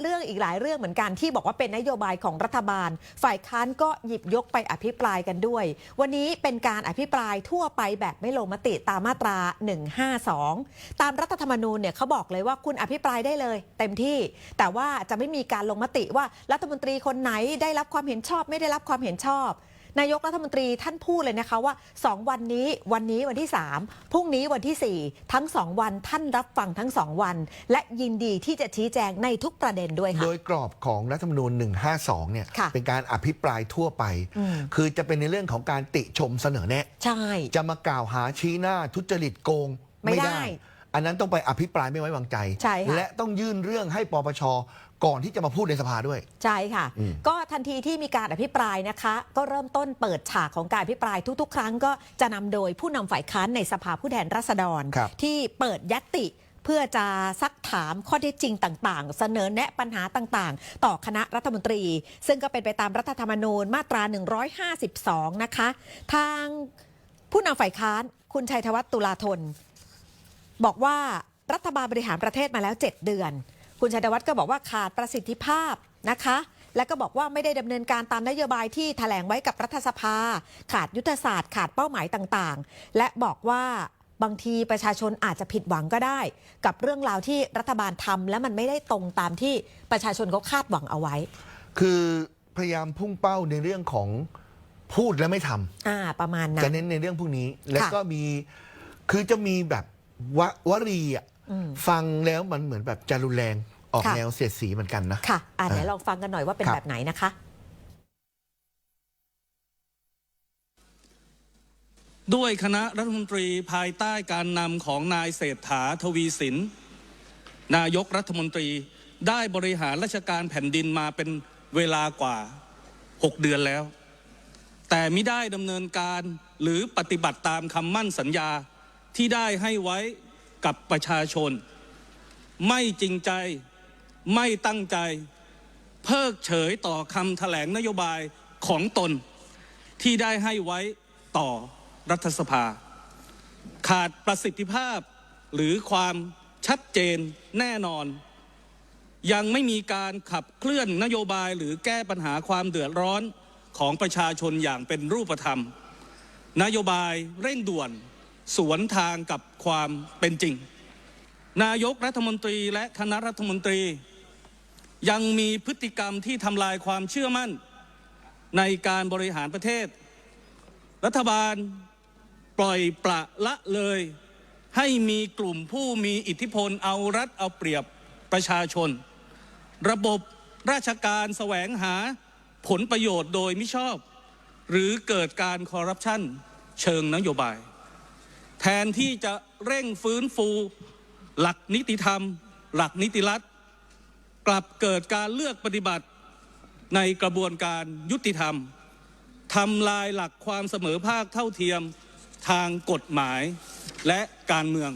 เรื่องอีกหลายเรื่องเหมือนกันที่บอกว่าเป็นนโยบายของรัฐบาล ฝ่ายค้านก็หยิบยกไปอภิปรายกันด้วย วันนี้เป็นการอภิปรายทั่วไปแบบไม่ลงมติตามมาตรา 152 ตามรัฐธรรมนูญเนี่ยเขาบอกเลยว่าคุณอภิปรายได้เลย เต็มที่ แต่ว่าจะไม่มีการลงมติว่ารัฐมนตรีคนไหนได้รับความเห็นชอบไม่ได้รับความเห็นชอบ นายกรัฐมนตรีท่านพูดเลยนะคะว่า 2 วันนี้วันนี้วันที่ 3 พรุ่งนี้วันที่ 4 ทั้ง 2 วันท่านรับฟังทั้ง 2 วัน และยินดีที่จะชี้แจงในทุกประเด็นด้วยโดค่ะยกรอบของรัฐธรรมนูญ 152 เนี่ย ค่ะเป็นการอภิปรายทั่วไป อืม คือจะเป็นในเรื่องของการติชมเสนอแนะ ใช่ จะมากล่าวหาชี้หน้าทุจริตโกงไม่ได้ อันนั้นต้องไปอภิปรายไม่ไว้วางใจ ใช่ค่ะ และต้องยื่นเรื่องให้ปปชก่อนที่จะมาพูดในสภาด้วย ใช่ค่ะ อืมก็ทันทีที่มีการอภิปรายนะคะ ก็เริ่มต้นเปิดฉากของการอภิปรายทุก ๆ ครั้งก็จะนำโดยผู้นำฝ่ายค้านในสภาผู้แทนราษฎร ครับ ที่เปิดยัตติ เพื่อจะซักถามข้อเท็จจริงต่างๆ เสนอแนะปัญหาต่างๆ ต่อคณะรัฐมนตรี ซึ่งก็เป็นไปตามรัฐธรรมนูญมาตรา 152 นะคะ ทางผู้นำฝ่ายค้านคุณชัยธวัฒน์ตุลาธน บอกว่ารัฐบาลบริหารประเทศมาแล้ว 7 เดือน คุณชัยธวัฒน์ก็บอกว่าขาดประสิทธิภาพนะคะ และก็บอกว่าไม่ได้ดำเนินการตามนโยบายที่แถลงไว้กับรัฐสภา ขาดยุทธศาสตร์ ขาดเป้าหมายต่างๆ และบอกว่าบางทีประชาชนอาจจะผิดหวังก็ได้ กับเรื่องราวที่รัฐบาลทำและมันไม่ได้ตรงตามที่ประชาชนเขาคาดหวังเอาไว้ คือพยายามพุ่งเป้าในเรื่องของพูดและไม่ทำอ่าประมาณนั้จะนเน้นในเรื่องพวกนี้ แล้วก็มีคือจะมีแบบ วะวรีอะอืมฟังแล้วมันเหมือนแบบจะรุนแรงออกค่ะ แนวเสียดสีเหมือนกันนะ ค่ะอ่าอ่าเดี๋ยวลองฟังกันหน่อยว่าเป็นครับ แบบไหนนะคะ ด้วยคณะรัฐมนตรีภายใต้การนำของนายเศรษฐาทวีสิน นายกรัฐมนตรีได้บริหารราชการแผ่นดินมาเป็นเวลากว่า 6 เดือนแล้ว แต่ไม่ได้ดำเนินการหรือปฏิบัติตามคำมั่นสัญญา ที่ได้ให้ไว้กับประชาชน ไม่จริงใจไม่ตั้งใจ เพิกเฉยต่อคำแถลงนโยบายของตน ที่ได้ให้ไว้ต่อรัฐสภา ขาดประสิทธิภาพหรือความชัดเจนแน่นอน ยังไม่มีการขับเคลื่อนนโยบายหรือแก้ปัญหาความเดือดร้อนของประชาชนอย่างเป็นรูปธรรม นโยบายเร่งด่วน สวนทางกับความเป็นจริง นายกรัฐมนตรีและคณะรัฐมนตรี ยังมีพฤติกรรมที่ทำลายความเชื่อมั่น ในการบริหารประเทศ รัฐบาลปล่อยปละละเลย ให้มีกลุ่มผู้มีอิทธิพลเอารัดเอาเปรียบประชาชน ระบบราชการแสวงหาผลประโยชน์โดยมิชอบ หรือเกิดการคอร์รัปชันเชิงนโยบาย แทนที่จะเร่งฟื้นฟู หลักนิติธรรม หลักนิติรัฐ กลับเกิดการเลือกปฏิบัติในกระบวนการยุติธรรมทำลายหลักความเสมอภาคเท่าเทียมทางกฎหมายและการเมือง